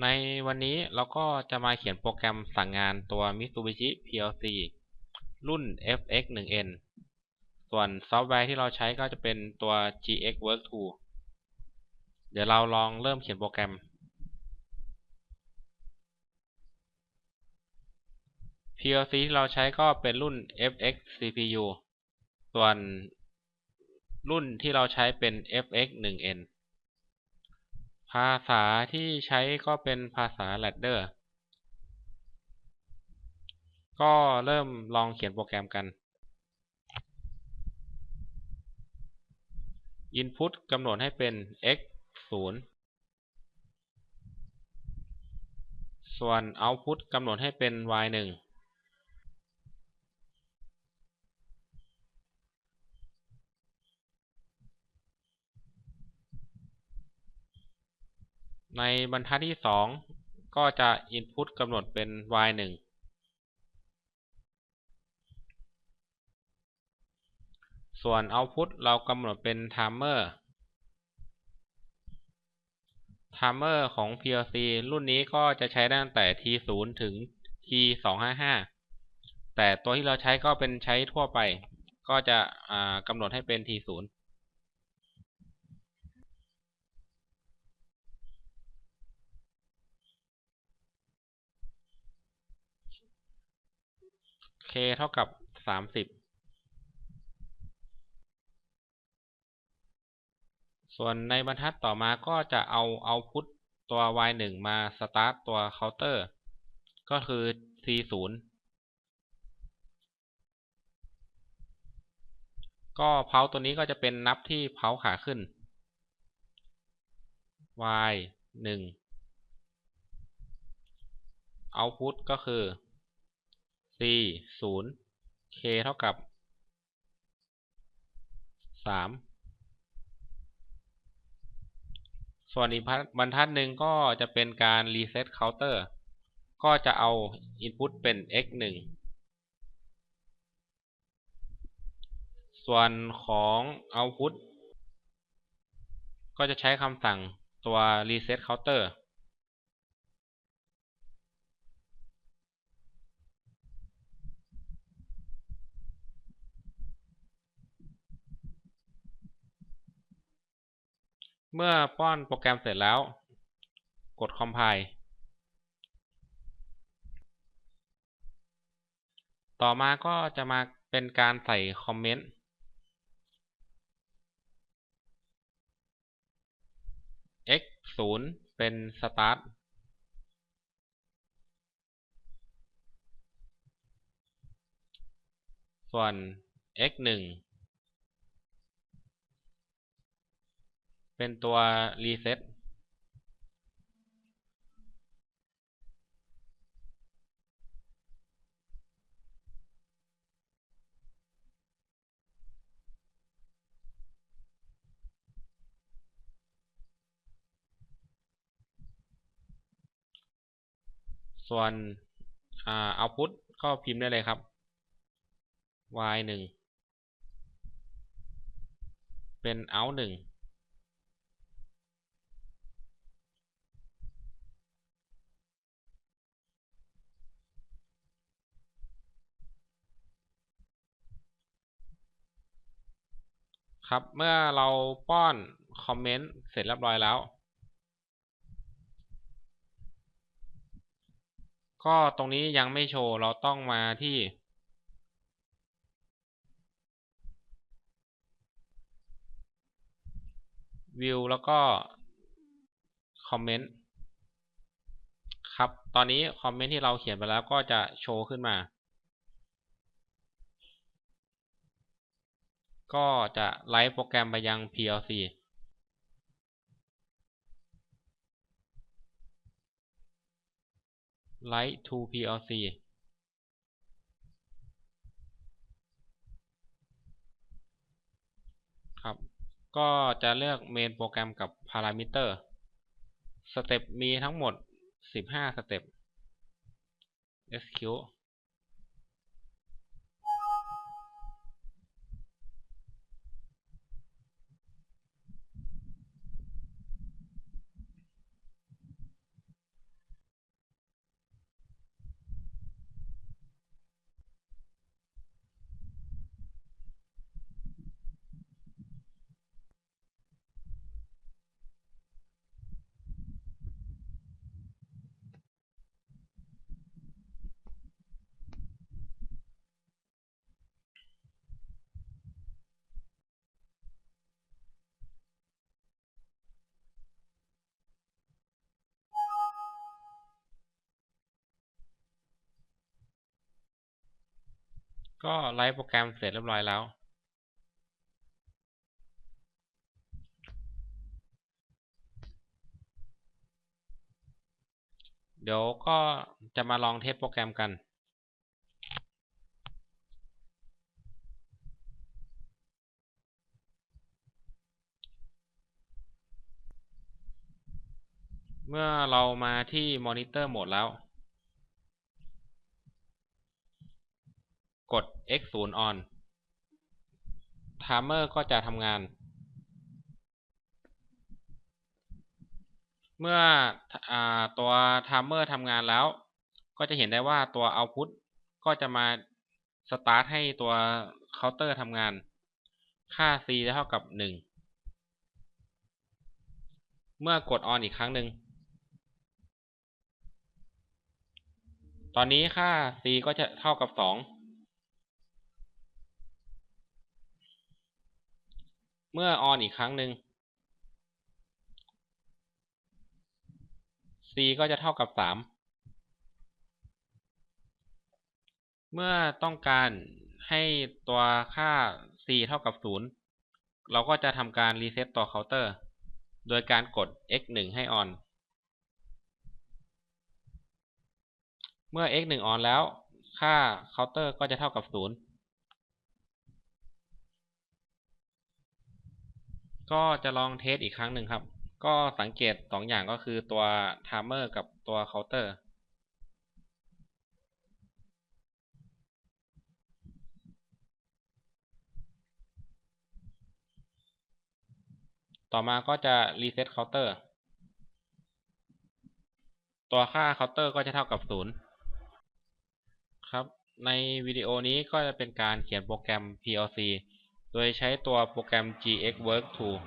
ในวันนี้เราก็จะมาเขียนโปรแกรมสั่งงานตัว Mitsubishi PLC รุ่น FX1N ส่วนซอฟต์แวร์ที่เราใช้ก็จะเป็นตัว GX Work Tool เดี๋ยวเราลองเริ่มเขียนโปรแกรม PLC ที่เราใช้ก็เป็นรุ่น FX CPU ส่วนรุ่นที่เราใช้เป็น FX1N ภาษาที่ใช้ก็เป็นภาษา Ladder ก็เริ่มลองเขียนโปรแกรมกัน Input กำหนดให้เป็น x 0ส่วน Output กำหนดให้เป็น y 1 ในบรรทัดที่สองก็จะ Input กำหนดเป็น y 1ส่วน Output เรากำหนดเป็น Timer Timer ของ PLC รุ่นนี้ก็จะใช้ได้ตั้งแต่ T0 ถึง T255 แต่ตัวที่เราใช้ก็เป็นใช้ทั่วไป ก็จะกำหนดให้เป็น T0 k เท่ากับสามสิบ ส่วนในบรรทัดต่อมาก็จะเอาเอาพุตตัว y 1มาสตาร์ตตัวเคาน์เตอร์ ก็คือ c 0ก็เพาตัวนี้ก็จะเป็นนับที่เพาขาขึ้น y 1 output ก็คือ c 0 k เท่ากับ3ส่วนอีกบรรทัดหนึ่งก็จะเป็นการ reset counter ก็จะเอา input เป็น x 1ส่วนของ output ก็จะใช้คำสั่งตัว reset counter เมื่อป้อนโปรแกรมเสร็จแล้ว กด compile ต่อมาก็จะมาเป็นการใส่คอมเมนต์ x 0เป็น start ส่วน x 1 เป็นตัว reset ส่วนอ่า output ก็พิมพ์ได้เลยครับ y 1เป็น out 1 ครับ เมื่อเราป้อนคอมเมนต์เสร็จเรียบร้อยแล้ว ก็ตรงนี้ยังไม่โชว์ เราต้องมาที่ View แล้วก็คอมเมนต์ครับ ตอนนี้คอมเมนต์ที่เราเขียนไปแล้วก็จะโชว์ขึ้นมา ก็จะไลฟ์โปรแกรมไปยัง PLC Write to PLC ครับ ก็จะเลือกเมนโปรแกรมกับพารามิเตอร์ สเต็ปมีทั้งหมด 15 สเต็ป execute ก็ไลฟ์โปรแกรมเสร็จเรียบร้อยแล้ว เดี๋ยวก็จะมาลองเทสโปรแกรมกันเมื่อเรามาที่ Monitor Mode แล้ว กด X 0 on Timer ก็จะทำงาน เมื่ออตัว Timer ทำงานแล้ว ก็จะเห็นได้ว่าตัว Output ก็จะมา Start ให้ตัว Counter ทำงาน ค่า C จะเท่ากับ 1 เมื่อกด on อีกครั้งหนึ่ง ตอนนี้ค่า C ก็จะเท่ากับ 2 เมื่อ on อีกครั้งหนึ่ง C ก็จะเท่ากับ 3 เมื่อต้องการให้ตัวค่า C เท่ากับ 0 เราก็จะทำการรีเซ็ตตัวเคาน์เตอร์ โดยการกด x 1ให้ on เมื่อ x 1 on แล้ว ค่าเคาน์เตอร์ก็จะเท่ากับ 0 ก็จะลองเทสอีกครั้งหนึ่งครับ ก็สังเกต2ออย่างก็คือตัว timer กับตัวเคาน์เตอร์ต่อมาก็จะรีเซ็ตเคาน์เตอร์ ตัวค่าเคาน์เตอร์ก็จะเท่ากับ 0 ครับ ในวิดีโอนี้ก็จะเป็นการเขียนโปรแกรม PLC โดยใช้ตัวโปรแกรม GXWorks Tool